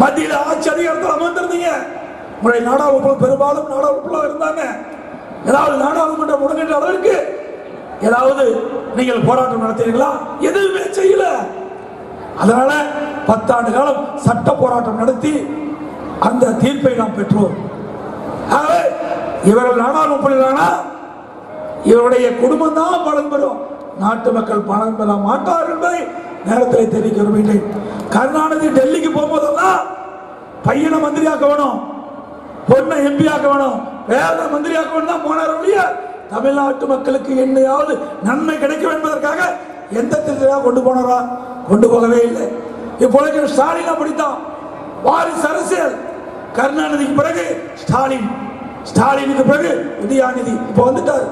மத்தியில் ஆட்சி அதிகாரத்தில் அமர்ந்திருந்தீங்க உங்களுடைய நாடாளுமன்ற பெரும்பாலும் நாடாளுமன்றம் இருந்தாங்க. ஏதாவது நாடாளுமன்றம் முடங்கின்ற அளவிற்கு ஏதாவது நீங்கள் போராட்டம் நடத்தினீங்களா எதுவுமே செய்யல. அதனால பத்தாண்டு காலம் சட்ட போராட்டம் நடத்தி அந்த தீர்ப்பை நாம் பெற்றோம். ஆகவே இவர்கள் நாடாளுமன்றானா இவருடைய குடும்பம் தான் பலன் பெறும். நாட்டு மக்கள் பலன் பெற மாட்டார் என்பதை நேரத்தில் தெரிவிக்க விரும்புகிறேன் கருணாநிதி டெல்லிக்கு போகும்போதெல்லாம் பையனை மந்திரியாக்க வேணும் பொண்ணை எம்பி ஆக்க வேணும் வேற மந்திரி ஆக்க வேணும் தான் போனார் ஒழிய தமிழ்நாட்டு மக்களுக்கு என்னையாவது நன்மை கிடைக்கும் என்பதற்காக எந்த திட்டத்தையாக கொண்டு போனாரா? கொண்டு போகவே இல்லை. இப்பொழுது ஸ்டாலின் அப்படித்தான். வாரிசு அரசியல். கருணாநிதிக்கு பிறகு ஸ்டாலின். ஸ்டாலினுக்கு பிறகு உதயாநிதி இப்போ வந்துட்டார்.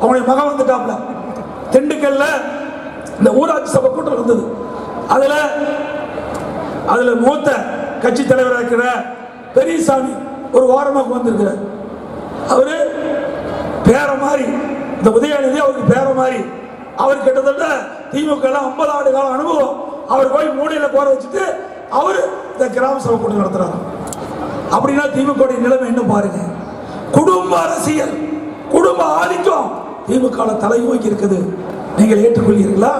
அவனுடைய மகன் வந்துட்டாப்ல திண்டுக்கல்ல இந்த ஊராட்சி சபை கூட்டம் இருந்தது. அதுல அதுல மூத்த கட்சி தலைவராக இருக்கிற பெரியசாமி ஒரு வாரமாக வந்திருக்கிறார். அவரு பேர மாதிரி இந்த உதயநிதி அவருக்கு பேர மாதிரி அவர் கிட்டத்தட்ட திமுக ஐம்பது ஆண்டு கால அனுபவம் அவர் போய் மூலையில போற வச்சுட்டு அவர் இந்த கிராம சபை கூட்டம் நடத்துறாரு. அப்படின்னா திமுக நிலைமை என்ன பாருங்க. குடும்ப அரசியல் குடும்ப ஆதிக்கம் திமுக ல இருக்குது நீங்கள் ஏற்றுக்கொள்கிறீர்களா?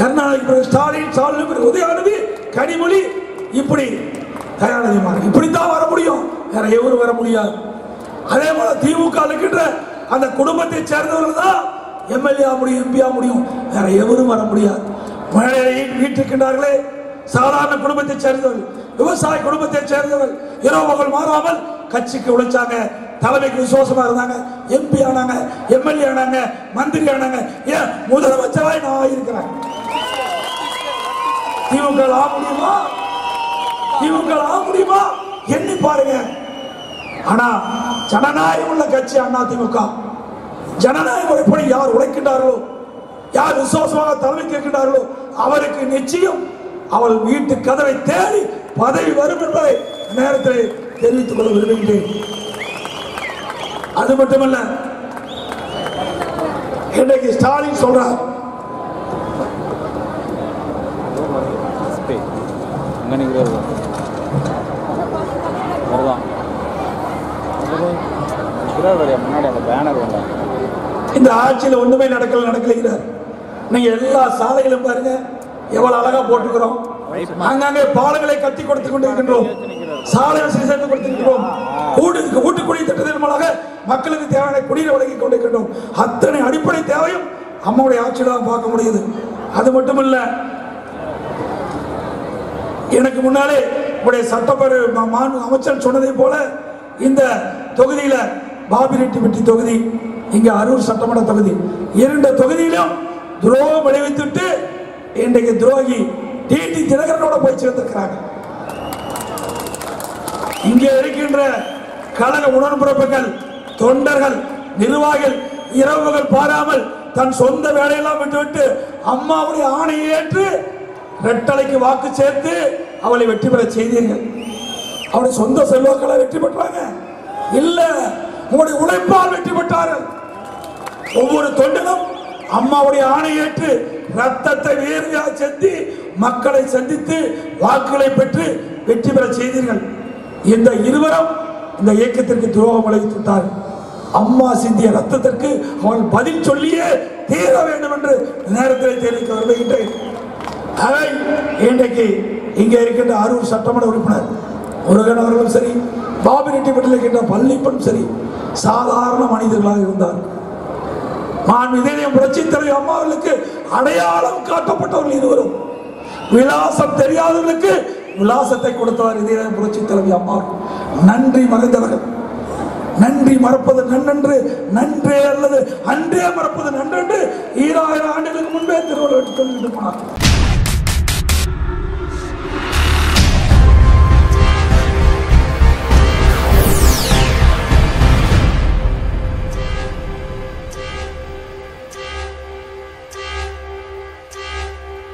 கருணாநிதி ஸ்டாலின் ஸ்டாலின் பிறகு கனிமொழி இப்படி தயாநிதி மாறன் இப்படித்தான் வர முடியும். வேற எவரும் வர முடியாது. அதே போல திமுக இருக்கின்ற அந்த குடும்பத்தை சேர்ந்தவர்கள் தான் எம்எல்ஏ முடியும் எம்பி முடியும். வேற எவரும் வர முடியாது. மழையை வீட்டிருக்கின்றார்களே சாதாரண குடும்பத்தை சேர்ந்தவர்கள் விவசாய குடும்பத்தை சேர்ந்தவர்கள் இரவு மகள் மாறாமல் கட்சிக்கு உழைச்சாங்க. தலைமைக்கு விசுவாசமா இருந்தாங்க. எம்பி ஆனாங்க எம்எல்ஏ ஆனாங்க மந்திரி ஆனாங்க. ஏன்? முதலமைச்சராய் நான் இருக்கிறேன் திமுக ஆக முடியுமா? திமுக ஆக முடியுமா? எண்ணி பாருங்க. ஆனா ஜனநாயகம் உள்ள கட்சி அண்ணா திமுக. ஜனநாயக உழைப்படி யார் உழைக்கின்றார்களோ யார் விசுவாசமாக தலைமை கேட்கின்றார்களோ அவருக்கு நிச்சயம் அவள் வீட்டு கதவை தேடி பதவி வரும் என்பதை நேரத்தில் தெரிவித்துக் கொள்ள விரும்புகின்றேன். அது மட்டுமல்ல இன்றைக்கு ஸ்டாலின் சொல்றார் இந்த ஆட்சியில் ஒண்ணுமே நடக்கல நடக்கலைங்கிறார் நீங்க எல்லா சாலைகளும் பாருங்க எவ்வளவு அழகா போட்டுக்கிறோம் அங்கங்கே பாலங்களை கட்டி கொடுத்து கொண்டிருக்கின்றோம். சாலை வசதி செய்து மக்களுக்கு தேவையான குடியில் வழங்கி கொண்டிருக்கின்றோம். அத்தனை அடிப்படை தேவையும் அம்மாவுடைய ஆட்சியில் தான் பார்க்க முடியுது. அது மட்டுமல்ல எனக்கு முன்னாலே உடைய சட்டப்பேரவை மாநில அமைச்சர் சொன்னதை போல இந்த தொகுதியில பாபிரெட்டிப்பட்டி தொகுதி இங்க அரூர் சட்டமன்ற தொகுதி. இரண்டு தொகுதியிலும் துரோகம் விளைவித்துட்டு இன்றைக்கு துரோகி டிடி தினகரனோட போய் சேர்ந்திருக்கிறாங்க. இங்கே இருக்கின்ற கழக உடன்பிறப்புகள் தொண்டர்கள் நிர்வாகிகள் இரவுகள் பாராமல் தன் சொந்த வேலையெல்லாம் விட்டுவிட்டு அம்மாவுடைய ஆணையை ஏற்று ரெட்டலைக்கு வாக்கு சேர்த்து அவளை வெற்றி பெற செய்தீர்கள். அவருடைய சொந்த செல்வாக்களை வெற்றி பெற்றாங்க. இல்ல உங்களுடைய உழைப்பால் வெற்றி பெற்றார்கள். ஒவ்வொரு தொண்டனும் அம்மாவுடைய ஆணையேற்று ரத்தத்தை வேர்வையாக செலுத்தி மக்களை சந்தித்து வாக்குகளை பெற்று வெற்றி பெற செய்தீர்கள். இந்த இருவரும் இந்த இயக்கத்திற்கு துரோகம் விளைவித்து அம்மா சிந்திய ரத்தத்திற்கு அவள் பதில் சொல்லியே தீர வேண்டும் என்று நேரத்தில் தெரிவிக்க வருகின்றேன் அவை இன்றைக்கு இங்கே இருக்கின்ற அரூர் சட்டமன்ற உறுப்பினர் முருகன் அவர்களும் சரி பாபி ரெட்டிப்பட்டில் இருக்கின்ற பள்ளிப்பனும் சரி சாதாரண மனிதர்களாக இருந்தார். நான் இதயம் புரட்சி தலைவர் அம்மாவுக்கு அடையாளம் காட்டப்பட்டவர்கள் இருவரும். விலாசம் தெரியாதவர்களுக்கு விலாசத்தை கொடுத்தவர் இதய புரட்சி தலைவி அம்மா. நன்றி மறைந்தவர்கள். நன்றி மறப்பது நன்னன்று நன்றே அல்லது அன்றே மறப்பது நன்றன்று ஈராயிரம் ஆண்டுகளுக்கு முன்பே திருவள்ளுவர் சொல்லிட்டு போனார்